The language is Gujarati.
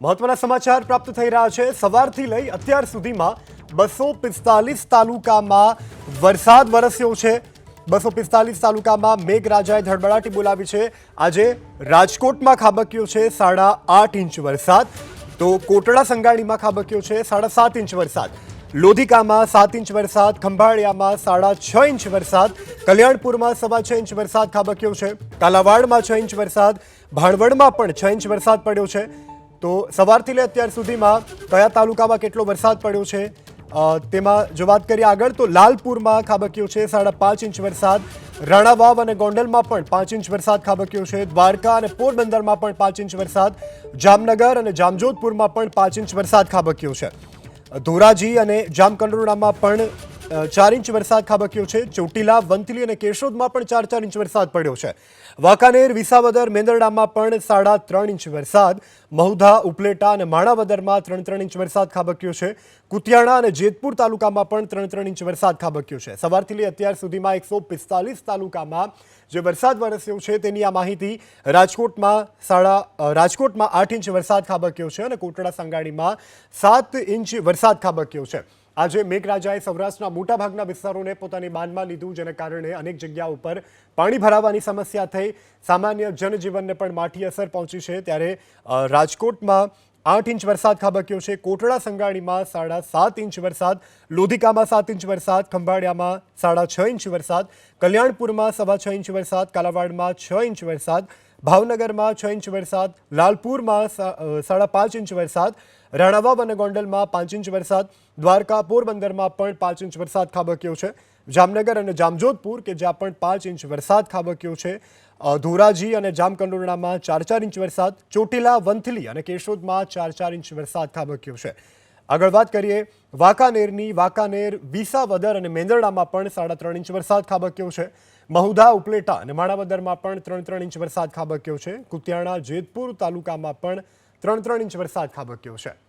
મહત્વના સમાચાર પ્રાપ્ત થઈ રહ્યા છે. સવારથી લઈ અત્યાર સુધીમાં બસો પિસ્તાલીસ તાલુકામાં વરસાદ વરસ્યો છે. બસો પિસ્તાલીસ તાલુકામાં મેઘરાજાએ ધડબડાટી બોલાવી છે. આજે રાજકોટમાં ખાબક્યો છે સાડા આઠ ઇંચ વરસાદ. તો કોટડા સંગાણીમાં ખાબક્યો છે સાડા સાત ઇંચ વરસાદ. લોધિકામાં સાત ઇંચ વરસાદ, ખંભાળિયામાં સાડા છ ઇંચ વરસાદ, કલ્યાણપુરમાં સવા છ ઇંચ વરસાદ ખાબક્યો છે. કાલાવાડમાં છ ઇંચ વરસાદ, ભાણવડમાં પણ છ ઇંચ વરસાદ પડ્યો છે. તો સવારથી લઈ અત્યાર સુધીમાં કયા તાલુકામાં કેટલો વરસાદ પડ્યો છે? તેમાં જો વાત કરીએ આગળ, તો લાલપુરમાં ખાબક્યો છે, સાડા પાંચ ઇંચ વરસાદ. રાણાવાવ અને ગોંડલમાં પણ પાંચ ઇંચ વરસાદ ખાબક્યો છે. દ્વારકા અને પોરબંદરમાં પણ પાંચ ઇંચ વરસાદ. જામનગર અને જામજોધપુરમાં પણ પાંચ ઇંચ વરસાદ ખાબક્યો છે. ધોરાજી અને જામકંડોરણામાં પણ ચાર ઇંચ વરસાદ ખાબક્યો છે. ચોટીલા, વંથલી અને કેશોદમાં પણ ચાર ચાર ઇંચ વરસાદ પડ્યો છે. વાંકાનેર, વિસાવદર, મેંદરડામાં પણ સાડા ત્રણ ઇંચ વરસાદ. મહુધા, ઉપલેટા અને માણાવદરમાં ત્રણ ત્રણ ઇંચ વરસાદ ખાબક્યો છે. કુતિયાણા અને જેતપુર તાલુકામાં પણ ત્રણ ત્રણ ઇંચ વરસાદ ખાબક્યો છે. સવારથી લઈ અત્યાર સુધીમાં એકસો પિસ્તાલીસ તાલુકામાં જે વરસાદ વરસ્યો છે તેની આ માહિતી રાજકોટમાં સાડા રાજકોટમાં આઠ ઇંચ વરસાદ ખાબક્યો છે અને કોટડા સંગાડીમાં સાત ઇંચ વરસાદ ખાબક્યો છે. આજે મેઘરાજાએ સૌરાષ્ટ્રના મોટાભાગના વિસ્તારોને પોતાની માનમાં લીધું જેને કારણે અનેક જગ્યા ઉપર પાણી ભરાવાની સમસ્યા થઈ. સામાન્ય જનજીવનને પણ માઠી અસર પહોંચી છે. ત્યારે રાજકોટમાં આઠ ઇંચ વરસાદ ખાબક્યો છે. કોટડા સંગાણીમાં સાડા સાત ઇંચ વરસાદ, લોધિકામાં સાત ઇંચ વરસાદ, ખંભાળિયામાં સાડા છ ઇંચ વરસાદ, કલ્યાણપુરમાં સવા છ ઇંચ વરસાદ, કાલાવાડમાં છ ઇંચ વરસાદ, ભાવનગરમાં છ ઇંચ વરસાદ, લાલપુરમાં સાડા પાંચ ઇંચ વરસાદ, રાણાવાવ અને ગોંડલમાં પાંચ ઇંચ વરસાદ દ્વારકા પોરબંદરમાં પણ પાંચ ઇંચ વરસાદ ખાબક્યો છે. જામનગર અને જામજોધપુર, કે જ્યાં પણ પાંચ ઇંચ વરસાદ ખાબક્યો છે. ધોરાજી અને જામકંડોરણામાં ચાર ચાર ઇંચ વરસાદ, ચોટીલા, વંથલી અને કેશોદમાં ચાર ચાર ઇંચ વરસાદ ખાબક્યો છે. આગળ વાત કરીએ, વાંકાનેરની, વાંકાનેર, વિસાવદર અને મેંદરડામાં પણ સાડા ત્રણ ઇંચ વરસાદ ખાબક્યો છે. મહુધા, ઉપલેટા અને માણાવદરમાં પણ ત્રણ ત્રણ ઇંચ વરસાદ ખાબક્યો છે. કુતિયાણા, જેતપુર તાલુકામાં પણ ત્રણ ત્રણ ઇંચ વરસાદ ખાબક્યો છે.